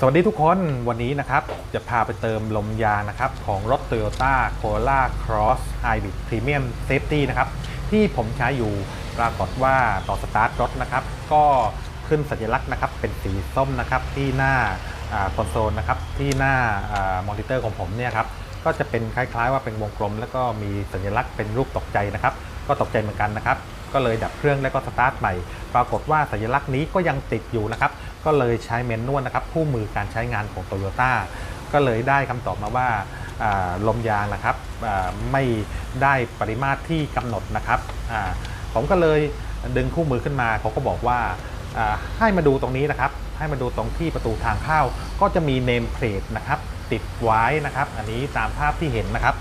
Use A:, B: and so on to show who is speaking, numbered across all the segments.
A: สวัสดีทุกคนวันนี้นะครับ จะพาไปเติมลมยางนะครับ ของรถ Toyota Corolla Cross Hybrid Premium Safety นะครับ ที่ผมใช้อยู่ปรากฏว่าต่อสตาร์ทรถนะครับ ก็ขึ้นสัญลักษณ์นะครับ เป็นสีส้มนะครับ ที่หน้าคอนโซลนะครับ ที่หน้ามอนิเตอร์ของผมเนี่ยครับ ก็จะเป็นคล้ายๆว่าเป็นวงกลม แล้วก็มีสัญลักษณ์เป็นรูปตกใจนะครับ ก็ตกใจเหมือนกันนะครับก็เลยดับเครื่องแล้วก็สตาร์ทใหม่ ปรากฏว่าสัญลักษณ์นี้ก็ยังติดอยู่นะครับ ก็เลยใช้เมนนวลนะครับคู่มือการใช้งานของโตโยต้าก็เลยได้คำตอบมาว่าลมยางนะครับไม่ได้ปริมาตรที่กำหนดนะครับผมก็เลยดึงคู่มือขึ้นมาเขาก็บอกว่าให้มาดูตรงนี้นะครับ ให้มาดูตรงที่ประตูทางเข้าก็จะมีเนมเพลทนะครับติดไว้นะครับ อันนี้ตามภาพที่เห็นนะครับ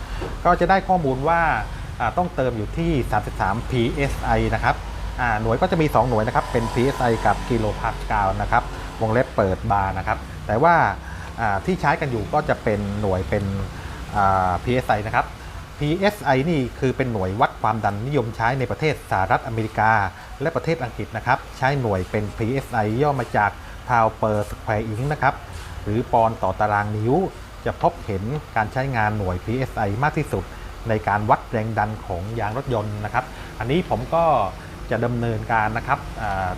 A: ก็จะได้ข้อมูลว่าต้องเติมอยู่ที่ 33 psi นะครับ หน่วยก็จะมี 2 หน่วยนะครับ เป็น psi กับกิโลพาสกาลนะครับ วงเล็บเปิดบาร์นะครับ แต่ว่าที่ใช้กันอยู่ก็จะเป็นหน่วยเป็น psi นะครับ PSI นี่คือเป็นหน่วยวัดความดันนิยมใช้ในประเทศสหรัฐอเมริกา และประเทศอังกฤษนะครับ ใช้หน่วยเป็น PSI ย่อมาจาก pound per square inch นะครับ หรือปอนด์ต่อตารางนิ้ว จะพบเห็นการใช้งานหน่วย PSI มากที่สุด ในการวัดแรงดันของยางรถยนต์นะครับ อันนี้ผมก็ จะดำเนินการนะครับอ่า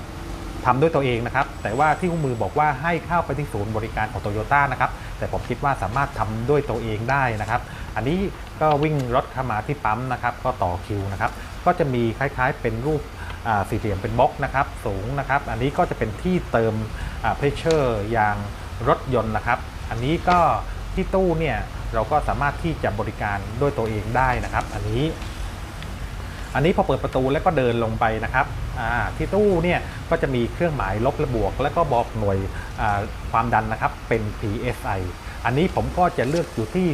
A: ทำด้วยตัวเองนะครับ แต่ว่าที่คู่มือบอกว่าให้เข้าไปที่ศูนย์บริการของโตโยต้านะครับ แต่ผมคิดว่าสามารถทำด้วยตัวเองได้นะครับ อันนี้ก็วิ่งรถเข้ามาที่ปั๊มนะครับ ก็ต่อคิวนะครับ ก็จะมีคล้ายๆเป็นรูปสี่เหลี่ยมเป็นบล็อกนะครับ สูงนะครับ อันนี้ก็จะเป็นที่เติมเพรสเชอร์ยางรถยนต์นะครับ อันนี้ก็ที่ตู้เนี่ยเราก็สามารถที่จะบริการด้วยตัวเองได้นะครับ อันนี้ อันนี้พอเปิดประตูแล้วก็เดินลงไปนะครับที่ตู้เนี่ยก็จะมีเครื่องหมายลบและบวก แล้วก็บอกหน่วยความดันนะครับเป็น PSI อันนี้ผมก็จะเลือกอยู่ที่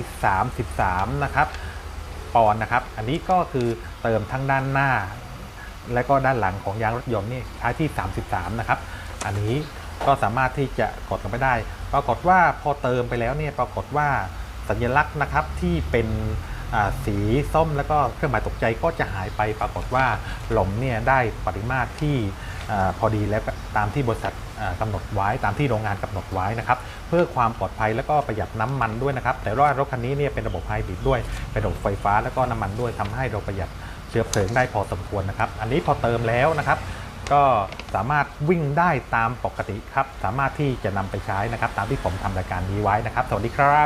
A: 33 นะครับปอนด์นะครับ อันนี้ก็คือเติมทั้งด้านหน้า และก็ด้านหลังของยางรถยนต์นี่ใช้ที่ 33 นะครับ อันนี้ก็สามารถที่จะกดลงไปได้ ปรากฏว่าพอเติมไปแล้วเนี่ยปรากฏว่าสัญลักษณ์นะครับที่เป็น สีส้มแล้วก็เครื่องหมายตกใจก็จะหายไปปรากฏว่าหลมเนี่ยได้ปริมาตรที่อพอดีแล้วตามที่บริษัทอ่ากำหนดไว้ตามที่โรงงานกำหนดไว้นะครับเพื่อความปลอดภัยแล้วก็ประหยัดน้ำมันด้วยนะครับแต่ว่ารถคันนี้เนี่ยเป็นระบบไฮบริดด้วยเป็นระบบไฟฟ้าแล้วก็น้ำมันด้วยทำให้เราประหยัดเชื้อเพลิงได้พอสมควรนะครับ อันนี้พอเติมแล้วนะครับ ก็สามารถวิ่งได้ตามปกติครับ สามารถที่จะนำไปใช้นะครับ ตามที่ผมทำรายการนี้ไว้นะครับ สวัสดีครับ